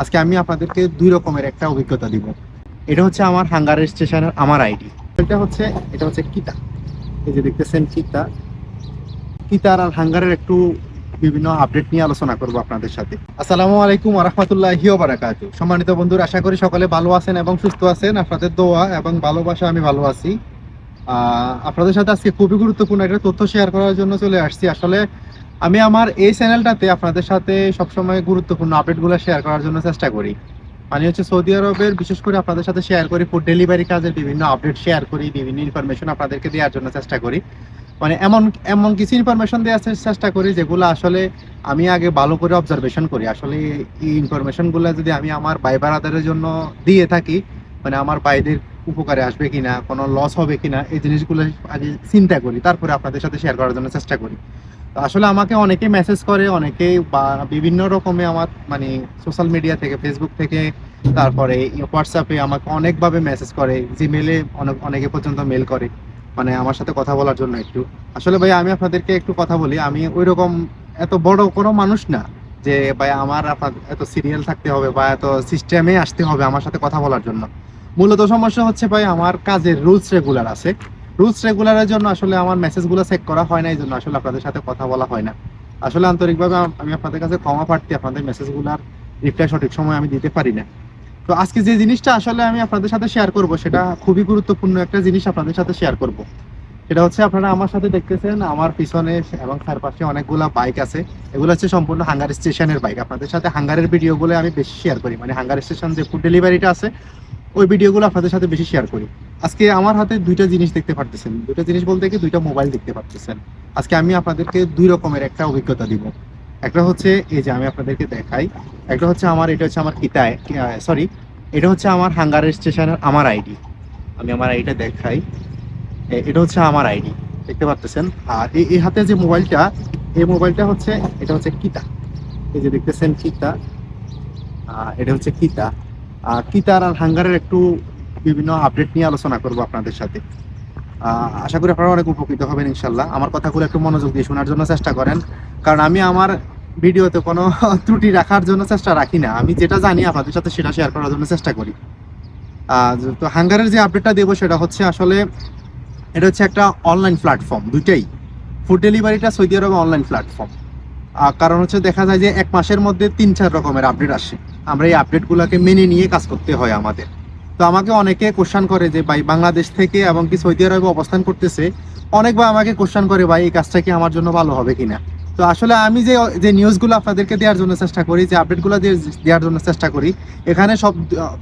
আজকে আমি আপনাদেরকে দুই রকমের একটা অভিজ্ঞতা দিব। এটা হচ্ছে আমার হাঙ্গারের স্টেশনের আমার আইডি এটা হচ্ছে এটা হচ্ছে কিতা এই যে দেখতেছেন কিতা। কিতার আর হাঙ্গারের একটু বিভিন্ন আপডেট নিয়ে আলোচনা করব আপনাদের সাথে। আসসালামু আলাইকুম রহমতুল্লাহি বারাকাত সম্মানিত বন্ধুরা, আশা করি সকলে ভালো আছেন এবং সুস্থ আছেন। আপনাদের দোয়া এবং ভালোবাসা আমি ভালো আছি। আপনাদের সাথে আজকে খুবই গুরুত্বপূর্ণ একটা তথ্য শেয়ার করার জন্য চলে আসছি। আসলে আমি আমার এই চ্যানেলটাতে আপনাদের সাথে সবসময় গুরুত্বপূর্ণ আপডেটগুলো শেয়ার করার জন্য চেষ্টা করি। মানে হচ্ছে সৌদি আরবের, বিশেষ করে আপনাদের সাথে শেয়ার করি ফুড ডেলিভারি কাজের বিভিন্ন আপডেট শেয়ার করি, বিভিন্ন ইনফরমেশন আপনাদেরকে দেওয়ার জন্য চেষ্টা করি। মানে এমন এমন কিছু ইনফরমেশন দেওয়ার চেষ্টা করি যেগুলো আসলে আমি আগে ভালো করে অবজারভেশন করি। আসলে এই ইনফরমেশনগুলো যদি আমি আমার ভাই বারাদারের জন্য দিয়ে থাকি মানে আমার ভাইদের উপকারে আসবে কিনা, কোনো লস হবে কিনা, এই জিনিসগুলো আগে চিন্তা করি, তারপরে আপনাদের সাথে শেয়ার করার জন্য চেষ্টা করি। আসলে আমাকে অনেকে মেসেজ করে, অনেকেই বা বিভিন্ন রকমে আমার মানে সোশ্যাল মিডিয়া থেকে ফেসবুক থেকে, তারপরে হোয়াটসঅ্যাপে আমাকে অনেকভাবে মেসেজ করে জিমেলে অনেক, অনেকে পর্যন্ত মেল করে মানে আমার সাথে কথা বলার জন্য একটু। আসলে ভাই, আমি আপনাদেরকে একটু কথা বলি, আমি ওই রকম এত বড় কোনো মানুষ না যে, ভাই, আমার আপনার এত সিরিয়াল থাকতে হবে বা এত সিস্টেমে আসতে হবে আমার সাথে কথা বলার জন্য। মূলত সমস্যা হচ্ছে ভাই, আমার কাজের রুলস রেগুলার আছে। রুলস রেগুলারের জন্য আসলে আমার মেসেজগুলো চেক করা হয় না, এই জন্য আসলে আপনাদের সাথে কথা বলা হয় না। আসলে আন্তরিকভাবে আম- আপনাদের কাছে ক্ষমা প্রার্থী, আপনাদের মেসেজগুলোর রিপ্লাই সঠিক সময় আমি দিতে পারি না। তো আজকে যে জিনিসটা আসলে আমি আপনাদের সাথে শেয়ার করব, সেটা খুবই গুরুত্বপূর্ণ একটা জিনিস আপনাদের সাথে শেয়ার করব। সেটা হচ্ছে আপনারা আমার সাথে দেখতেছেন, আমার পিছনে এবং চারপাশে অনেকগুলা বাইক আছে। এগুলো হচ্ছে সম্পূর্ণ হাঙ্গার স্টেশনের বাইক আপনাদের সাথে হাঙ্গারের ভিডিওগুলো আমি বেশি শেয়ার করি। মানে হাঙ্গার স্টেশন যে ফুড ডেলিভারিটা আছে, ওই ভিডিওগুলো আপনাদের সাথে বেশি শেয়ার করি। আজকে আমার হাতে দুইটা জিনিস দেখতে পারতেছেন। দুইটা জিনিস বলতে কি দুইটা মোবাইল দেখতে পারতেছেন। আজকে আমি আপনাদেরকে দুই রকমের একটা অভিজ্ঞতা দিব। একটা হচ্ছে এই যে আমি আপনাদেরকে দেখাই, একটা হচ্ছে আমার, এটা হচ্ছে আমার কিতায় সরি এটা হচ্ছে আমার হাঙ্গারের স্টেশনের আমার আইডি। আমি আমার আইডিটা দেখাই। এটা হচ্ছে আমার আইডি, দেখতে পারতেছেন? আর এই হাতে যে মোবাইলটা, এই মোবাইলটা হচ্ছে, এটা হচ্ছে কিতা। এই যে দেখতেছেন কিতা এটা হচ্ছে কিতা। আর কিতার আর হাঙ্গারের একটু বিভিন্ন আপডেট নিয়ে আলোচনা করব আপনাদের সাথে। আশা করি আপনারা অনেক উপকৃত হবেন ইনশাল্লাহ। আমার কথাগুলো একটু মনোযোগ দিয়ে শোনার জন্য চেষ্টা করেন। কারণ আমি আমার ভিডিওতে কোনো ত্রুটি রাখার জন্য চেষ্টা রাখি না। আমি যেটা জানি, আপনাদের সাথে সেটা শেয়ার করার জন্য চেষ্টা করি। তো হাঙ্গারের যে আপডেটটা দেবো সেটা হচ্ছে আসলে এটা হচ্ছে একটা অনলাইন প্ল্যাটফর্ম দুইটাই। ফুড ডেলিভারিটা সৌদি আরবে অনলাইন প্ল্যাটফর্ম কারণ হচ্ছে দেখা যায় যে এক মাসের মধ্যে তিন চার রকমের আপডেট আসে। আমরা এই আপডেটগুলোকে মেনে নিয়ে কাজ করতে হয় আমাদের। তো আমাকে অনেকে কোশ্চান করে যে, ভাই, বাংলাদেশ থেকে এবং কি সৌদি আরবে অবস্থান করতেছে? অনেকবার আমাকে কোশ্চান করে, ভাই, এই কাজটা কি আমার জন্য ভালো হবে কিনা? তো আসলে আমি যে যে নিউজগুলো আপনাদেরকে দেওয়ার জন্য চেষ্টা করি, যে আপডেটগুলো দেওয়ার জন্য চেষ্টা করি, এখানে সব,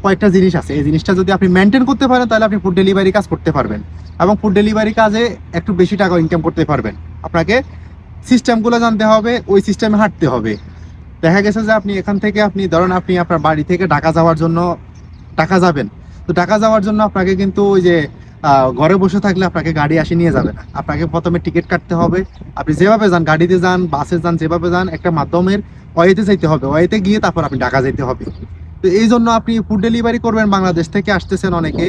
কয়েকটা জিনিস আছে। এই জিনিসটা যদি আপনি মেনটেন করতে পারেন, তাহলে আপনি ফুড ডেলিভারি কাজ করতে পারবেন এবং ফুড ডেলিভারি কাজে একটু বেশি টাকা ইনকাম করতে পারবেন। আপনাকে সিস্টেমগুলো জানতে হবে, ওই সিস্টেমে হাঁটতে হবে। দেখা গেছে যে আপনি এখান থেকে আপনি, ধরুন আপনি আপনার বাড়ি থেকে ঢাকা যাওয়ার জন্য ঢাকা যাবেন। তো ঢাকা যাওয়ার জন্য আপনাকে কিন্তু ওই যে ঘরে বসে থাকলে আপনাকে গাড়ি আসে নিয়ে যাবে না। আপনাকে প্রথমে টিকিট কাটতে হবে। আপনি যেভাবে যান, গাড়িতে যান, বাসে যান, যেভাবে যান, একটা মাধ্যমের ওয়েতে যাইতে হবে। ওয়েতে গিয়ে তারপর আপনি ঢাকা যেতে হবে। তো এই জন্য আপনি ফুড ডেলিভারি করবেন। বাংলাদেশ থেকে আসতেছেন অনেকে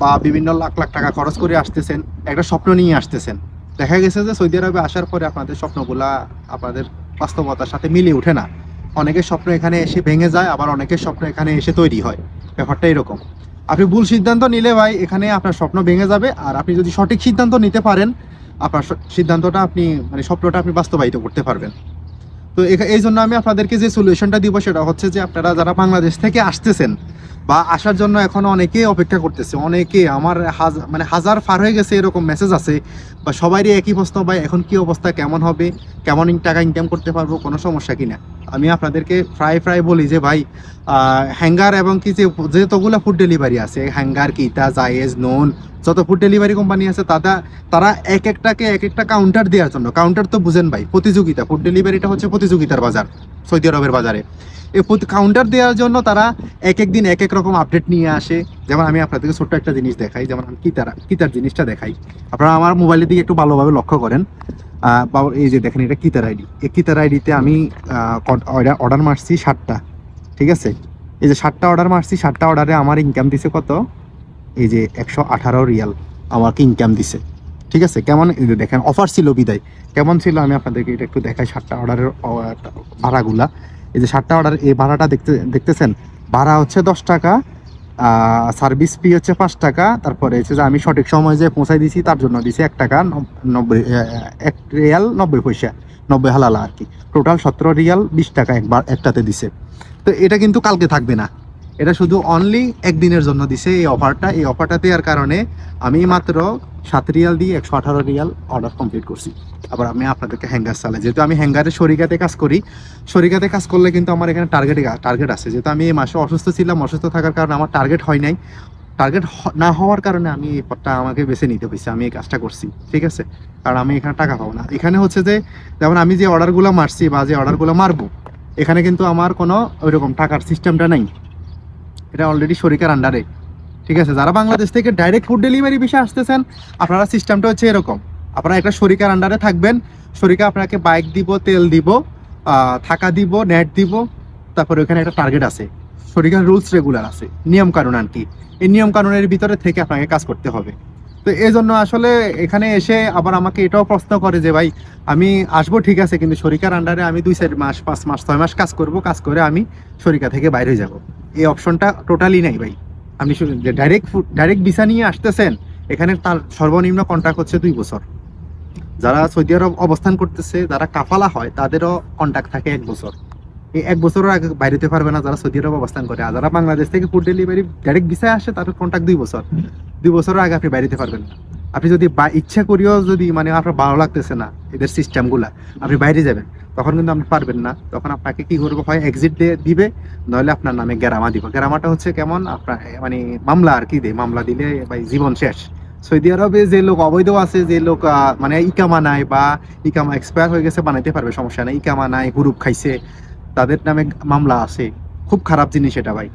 বা বিভিন্ন লাখ লাখ টাকা খরচ করে আসতেছেন, একটা স্বপ্ন নিয়ে আসতেছেন। দেখা গেছে যে সৌদি আরবে আসার পরে আপনাদের স্বপ্নগুলা আপনাদের বাস্তবতার সাথে মিলে ওঠে না। অনেকের স্বপ্ন এখানে এসে ভেঙে যায়, আবার অনেকের স্বপ্ন এখানে এসে তৈরি হয়। ব্যাপারটা এরকম। আপনি ভুল সিদ্ধান্ত নিলে ভাই, এখানে আপনার স্বপ্ন ভেঙে যাবে। আর আপনি যদি সঠিক সিদ্ধান্ত নিতে পারেন, আপনার সিদ্ধান্তটা আপনি মানে স্বপ্নটা আপনি বাস্তবায়িত করতে পারবেন। তো এই জন্য আমি আপনাদেরকে যে সলিউশনটা দিব, সেটা হচ্ছে যে আপনারা যারা বাংলাদেশ থেকে আসতেছেন বা আসার জন্য এখন অনেকেই অপেক্ষা করতেছে। অনেকে আমার হাজার মানে হাজার পার হয়ে গেছে এরকম মেসেজ আছে, বা সবারই একই প্রশ্ন, ভাই এখন কি অবস্থা, কেমন হবে, কেমন টাকা ইনকাম করতে পারব, কোনো সমস্যা কিনা? আমি আপনাদেরকে প্রায় প্রায় বলি যে, ভাই হ্যাঙ্গার এবং কি যে, যতগুলো ফুড ডেলিভারি আছে হ্যাঙ্গার কিতা, জায়েজ, নোন, যত ফুড ডেলিভারি কোম্পানি আছে তারা তারা এক একটাকে এক একটা কাউন্টার দেওয়ার জন্য। কাউন্টার তো বুঝেন ভাই, প্রতিযোগিতা ফুড ডেলিভারিটা হচ্ছে প্রতিযোগিতার বাজার। সৌদি আরবের বাজারে। এই কাউন্টার দেওয়ার জন্য তারা এক এক দিন এক এক রকম আপডেট নিয়ে আসে। যেমন আমি আপনাদেরকে ছোট্ট একটা জিনিস দেখাই, যেমন আমি কিতারা, কিতার জিনিসটা দেখাই। আপনারা আমার মোবাইলের দিকে একটু ভালোভাবে লক্ষ্য করেন। এই যে দেখেন, এটা কিতার আইডি এই কিতার আইডিতে আমি অর্ডার মারছি ষাটটা ঠিক আছে? এই যে ষাটটা অর্ডার মারছি ষাটটা অর্ডারে আমার ইনকাম দিছে কত? এই যে একশো আঠারো রিয়াল, আমাকে ইনকাম দিছে। ঠিক আছে? কেমন দেখেন অফার ছিল বিদায়। কেমন ছিল? আমি আপনাদেরকে এটা একটু দেখাই ষাটটা অর্ডারের ভাড়াগুলা। এই যে সাতটা অর্ডার এই ভাড়াটা দেখতে, দেখতেছেন? ভাড়া হচ্ছে দশ টাকা সার্ভিস ফি হচ্ছে পাঁচ টাকা, তারপরে হচ্ছে যে আমি সঠিক সময় যে পৌঁছাই দিছি, তার জন্য দিছি এক টাকা নব- নব্বই এক রিয়াল নব্বই পয়সা, নব্বই হালালা আর কি। টোটাল সতেরো রিয়াল বিশ টাকা একবার, একটাতে দিছে। তো এটা কিন্তু কালকে থাকবে না। এটা শুধু অনলি একদিনের জন্য দিছে এই অফারটা এই অফারটা দেওয়ার কারণে আমি মাত্র সাত রিয়াল দিয়ে একশো আঠারো রিয়াল অর্ডার কমপ্লিট করছি। আবার আমি আপনাদেরকে হ্যাঙ্গার চালাই। যেহেতু আমি হ্যাঙ্গারে শরিকাতে কাজ করি, শরিকাতে কাজ করলে কিন্তু আমার এখানে টার্গেট টার্গেট আছে। যেহেতু আমি এই মাসে অসুস্থ ছিলাম, অসুস্থ থাকার কারণে আমার টার্গেট হয় নাই। টার্গেট না হওয়ার কারণে আমি এই পথটা আমাকে বেছে নিতে হয়েছে আমি এই কাজটা করছি, ঠিক আছে? কারণ আমি এখানে টাকা পাবো না। এখানে হচ্ছে যে, যেমন আমি যে অর্ডারগুলো মারছি বা যে অর্ডারগুলো মারবো, এখানে কিন্তু আমার কোনো ওইরকম টাকার সিস্টেমটা নাই। এটা অলরেডি শরিকার আন্ডারে ঠিক আছে? যারা বাংলাদেশ থেকে ডাইরেক্ট ফুড ডেলিভারি বিষয়ে আসতেছেন, আপনারা সিস্টেমটা হচ্ছে এরকম। আপনারা একটা শরিকার আন্ডারে থাকবেন। শরিকা আপনাকে বাইক দিব, তেল দিব থাকা দিব নেট দিব, তারপরে ওখানে একটা টার্গেট আছে। শরিকার রুলস রেগুলার আছে। নিয়ম কানুন আর কি এই নিয়ম কানুনের ভিতরে থেকে আপনাকে কাজ করতে হবে। তো এই জন্য আসলে এখানে এসে আবার আমাকে এটাও প্রশ্ন করে যে, ভাই, আমি আসব ঠিক আছে, কিন্তু শরিকার আন্ডারে আমি দুই চার মাস, পাঁচ মাস, ছয় মাস কাজ করব। কাজ করে আমি শরিকা থেকে বাইরে যাব। এই অপশনটা টোটালি নাই ভাই। আপনি যে ডাইরেক্ট ডাইরেক্ট ভিসা নিয়ে আসতেছেন, এখানে তার সর্বনিম্ন কন্ট্রাক্ট হচ্ছে দুই বছর। যারা সৌদি আরব অবস্থান করতেছে, যারা কাফালা হয়, তাদেরও কন্ট্যাক্ট থাকে এক বছর। এই এক বছরের আগে বাইরেতে পারবে না যারা সৌদি আরব অবস্থান করে। আর যারা বাংলাদেশ থেকে ফুড ডেলিভারি ডাইরেক্ট ভিসায় আসে, তাদের কন্ট্রাক্ট দুই বছর। দুই বছরের আগে আপনি বাইরেতে পারবেন না। আপনি যদি ইচ্ছা করিও যদি মানে আপনার ভালো লাগতেছে না, এদের সিস্টেমগুলা আপনি বাইরে যাবেন। তখন কিন্তু আপনি পারবেন না। তখন আপনাকে কি করব হয় এক্সিট দিবে, নইলে আপনার নামে গ্যারামা দিব। গ্যারামাটা হচ্ছে কেমন? আপনার মানে মামলা আর কি দে মামলা দিলে ভাই জীবন শেষ। সৌদি আরবে যে লোক অবৈধ আছে, যে লোক মানে ইকামা নাই বা ইকামা এক্সপায়ার হয়ে গেছে, বানাইতে পারবে, সমস্যা নাই। ইকামা নাই হুরুপ খাইছে, তাদের নামে মামলা আছে। খুব খারাপ জিনিস এটা ভাই।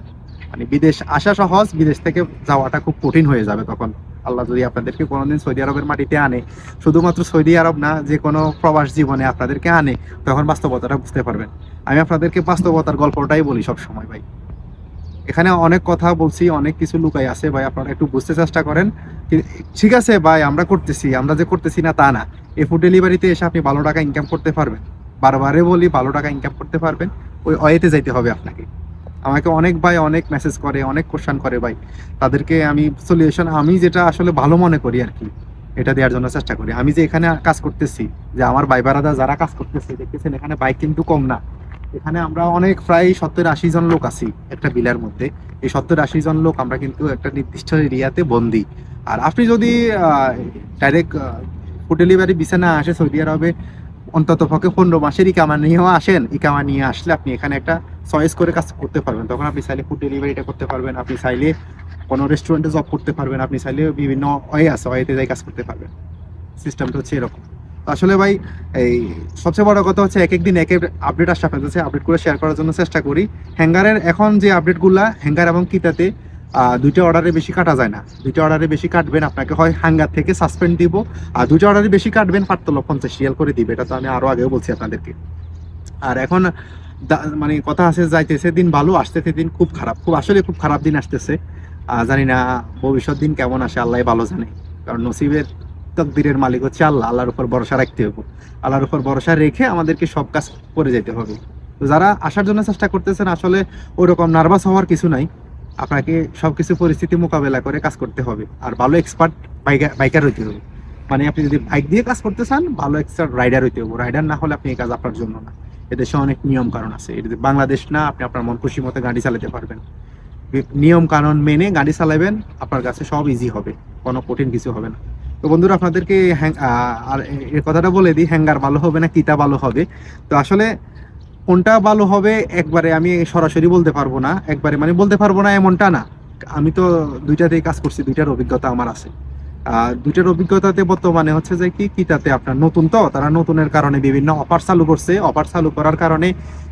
মানে বিদেশ আসা সহজ, বিদেশ থেকে যাওয়াটা খুব কঠিন হয়ে যাবে তখন। আল্লাহ যদি আপনাদেরকে কোনোদিন সৌদি আরবের মাটিতে আনে, শুধুমাত্র সৌদি আরব না, যে কোনো প্রবাস জীবনে আপনাদেরকে আনে, তখন বাস্তবতাটা বুঝতে পারবেন। আমি আপনাদেরকে বাস্তবতার গল্পটাই বলি সব সময় ভাই। এখানে অনেক কথা বলছি, অনেক কিছু লুকাই আছে, ভাই, আপনারা একটু বুঝতে চেষ্টা করেন। ঠিক আছে ভাই, আমরা করতেছি, আমরা যে করতেছি না তা না। এই ফুড ডেলিভারিতে এসে আপনি ভালো টাকা ইনকাম করতে পারবেন। বারবারে বলি, ভালো টাকা ইনকাম করতে পারবেন। ওই অয়েতে যাইতে হবে আপনাকে। আমাকে অনেক ভাই অনেক মেসেজ করে, অনেক কোশ্চান করে ভাই। তাদেরকে আমি সলিউশন আমি যেটা আসলে ভালো মনে করি আর কি, এটা দেওয়ার জন্য চেষ্টা করি। আমি যে এখানে কাজ করতেছি, যে আমার ভাই বারাদা যারা কাজ করতেছে, দেখতেছেন এখানে বাইক কিন্তু কম না। এখানে আমরা অনেক প্রায় সত্তর আশি জন লোক আছি একটা বিলার মধ্যে। এই সত্তর আশি জন লোক আমরা কিন্তু একটা নির্দিষ্ট এরিয়াতে বন্দি। আর আপনি যদি ডাইরেক্ট ফুড ডেলিভারি বিছানা আসে সৌদি আরবে অন্তত পক্ষে পনেরো মাসের ইকামা নিয়েও আসেন। ইকামা নিয়ে আসলে আপনি এখানে একটা চয়েস করে কাজ করতে পারবেন। তখন আপনি চাইলে ফুড ডেলিভারিটা করতে পারবেন, আপনি চাইলে কোনো রেস্টুরেন্টে জব করতে পারবেন, আপনি চাইলে বিভিন্ন ওয়ে আছে, ওয়েতে যাই কাজ করতে পারবেন। সিস্টেমটা হচ্ছে এরকম। আসলে ভাই, এই সবচেয়ে বড় কথা হচ্ছে এক একদিন এক আপডেট আসছে আপনাদের আপডেট করে শেয়ার করার জন্য চেষ্টা করি। হ্যাঙ্গারের এখন যে আপডেটগুলা হ্যাঙ্গার এবং কিতাতে দুইটা অর্ডারে বেশি কাটা যায় না। দুইটা অর্ডারে বেশি কাটবেন, আপনাকে হয় হ্যাঙ্গার থেকে সাসপেন্ড দিব, আর দুইটা অর্ডারে বেশি কাটবেন, পাঁচতলা পঞ্চাশ রিয়াল করে দিবে। এটা তো আমি আরও আগেও বলছি আপনাদেরকে। আর এখন মানে কথা আছে, যাইতেছে দিন ভালো, আসতেছে দিন খুব খারাপ। খুব আসলে খুব খারাপ দিন আসতেছে। জানি না, ভবিষ্যৎ দিন কেমন আসে, আল্লাহ ভালো জানে। কারণ নসিবের তকদিরের মালিক হচ্ছে আল্লাহ। আল্লাহর উপর ভরসা রাখতে হবে। আল্লাহর উপর ভরসা রেখে আমাদেরকে সব কাজ করে যেতে হবে। তো যারা আসার জন্য চেষ্টা করতেছেন, আসলে ওরকম নার্ভাস হওয়ার কিছু নাই। আপনাকে সবকিছু পরিস্থিতি মোকাবেলা করে কাজ করতে হবে। আর ভালো এক্সপার্ট বাইকার হইতে হবে। মানে আপনি যদি বাইক দিয়ে কাজ করতে চান, ভালো এক্সপার্ট রাইডার হইতে হবে। রাইডার না হলে আপনি এই কাজ আপনার জন্য না। এদেশে অনেক নিয়ম কারণ আছে। এটা বাংলাদেশ না, আপনি আপনার মন খুশি মতো গাড়ি চালাতে পারবেন। নিয়ম কানুন মেনে গাড়ি চালাবেন, আপনার কাছে সব ইজি হবে। কোনো কঠিন কিছু হবে না। তো বন্ধুরা, আপনাদেরকে হ্যাং- আর এর কথাটা বলে দিই, হ্যাঙ্গার ভালো হবে না, কিতা ভালো হবে? তো আসলে কোনটা ভালো হবে একবারে আমি সরাসরি বলতে পারব না। একবারে মানে বলতে পারব না এমনটা না। আমি তো দুইটাতেই কাজ করছি দুইটার অভিজ্ঞতা আমার আছে। আহ, দুইটার অভিজ্ঞতাতে বর্তমানে হচ্ছে যে কি কিতাতে আপনার নতুন তো তারা নতুনের কারণে বিভিন্ন অফার চালু করছে। অফার চালু করার কারণে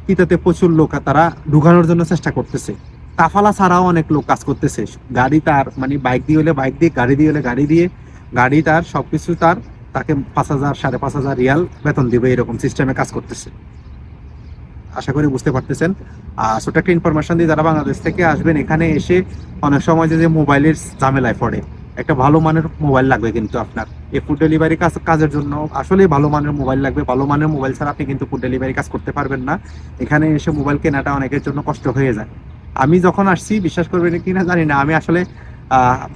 কিতাতে প্রচুর লোক তারা ঢুকানোর জন্য চেষ্টা করতেছে। কাফালা ছাড়াও অনেক লোক কাজ করতেছে। গাড়ি তার মানে বাইক দিয়ে হলে বাইক দিয়ে গাড়ি দিয়ে হলে গাড়ি দিয়ে গাড়ি তার সবকিছু তার তাকে পাঁচ হাজার সাড়ে পাঁচ হাজার রিয়াল বেতন দিবে এরকম সিস্টেমে কাজ করতেছে। আশা করি বুঝতে পারতেছেন। আর ছোট একটা ইনফরমেশন দিয়ে যারা বাংলাদেশ থেকে আসবেন, এখানে এসে অনেক সময় যে মোবাইলের ঝামেলায় পড়ে। একটা ভালো মানের মোবাইল লাগবে কিন্তু আপনার। এই ফুড ডেলিভারি কাজ, কাজের জন্য আসলে ভালো মানের মোবাইল লাগবে। ভালো মানের মোবাইল ছাড়া আপনি কিন্তু ফুড ডেলিভারি কাজ করতে পারবেন না। এখানে এসে মোবাইল কেনাটা অনেকের জন্য কষ্ট হয়ে যায়। আমি যখন আসছি, বিশ্বাস করবেন কি না জানি না, আমি আসলে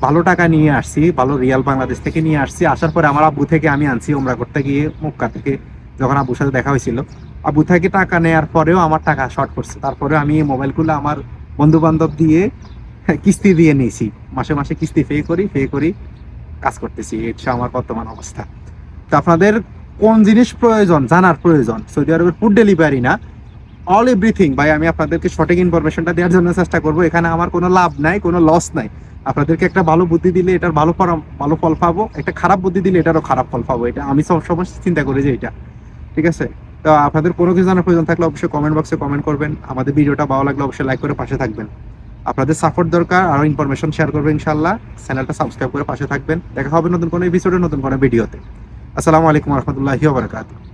ভালো টাকা নিয়ে আসছি, ভালো রিয়াল বাংলাদেশ থেকে নিয়ে আসছি। আসার পরে আমার আব্বু থেকে আমি আনছি, ওমরা করতে গিয়ে মক্কা থেকে, যখন আব্বুর সাথে দেখা হয়েছিল। আব্বু থেকে টাকা নেওয়ার পরেও আমার টাকা শর্ট করছে। তারপরে আমি এই মোবাইলগুলো আমার বন্ধু বান্ধব দিয়ে কিস্তি দিয়ে নিয়েছি। মাসে মাসে কিস্তি পে করি পে করি, কাজ করতেছি। এটা আমার বর্তমান অবস্থা। তো আপনাদের কোন জিনিস প্রয়োজন, জানার প্রয়োজন? সৌদি আরবের ফুড ডেলিভারি না অল এভরিথিং ভাই, আমি আপনাদেরকে সঠিক ইনফরমেশনটা দেওয়ার জন্য চেষ্টা করব। এখানে আমার কোনো লাভ নাই, কোনো লস নাই। আপনাদেরকে একটা ভালো বুদ্ধি দিলে এটার ভালো ভালো ফল পাবো। একটা খারাপ বুদ্ধি দিলে এটারও খারাপ ফল পাবো। এটা আমি সব সময় চিন্তা করি যে এটা। ঠিক আছে? তো আপনাদের কোনো কিছু জানার প্রয়োজন থাকলে অবশ্যই কমেন্ট বক্সে কমেন্ট করবেন। আমাদের ভিডিওটা ভালো লাগলে অবশ্যই লাইক করে পাশে থাকবেন। আপনাদের সাপোর্ট দরকার আরও ইনফরমেশন শেয়ার করবেন ইনশাল্লাহ চ্যানেলটা সাবস্ক্রাইব করে পাশে থাকবেন। দেখা হবে নতুন কোনো এপিসোডে নতুন কোনো ভিডিওতে আসসালামু আলাইকুম রহমতুল্লাহি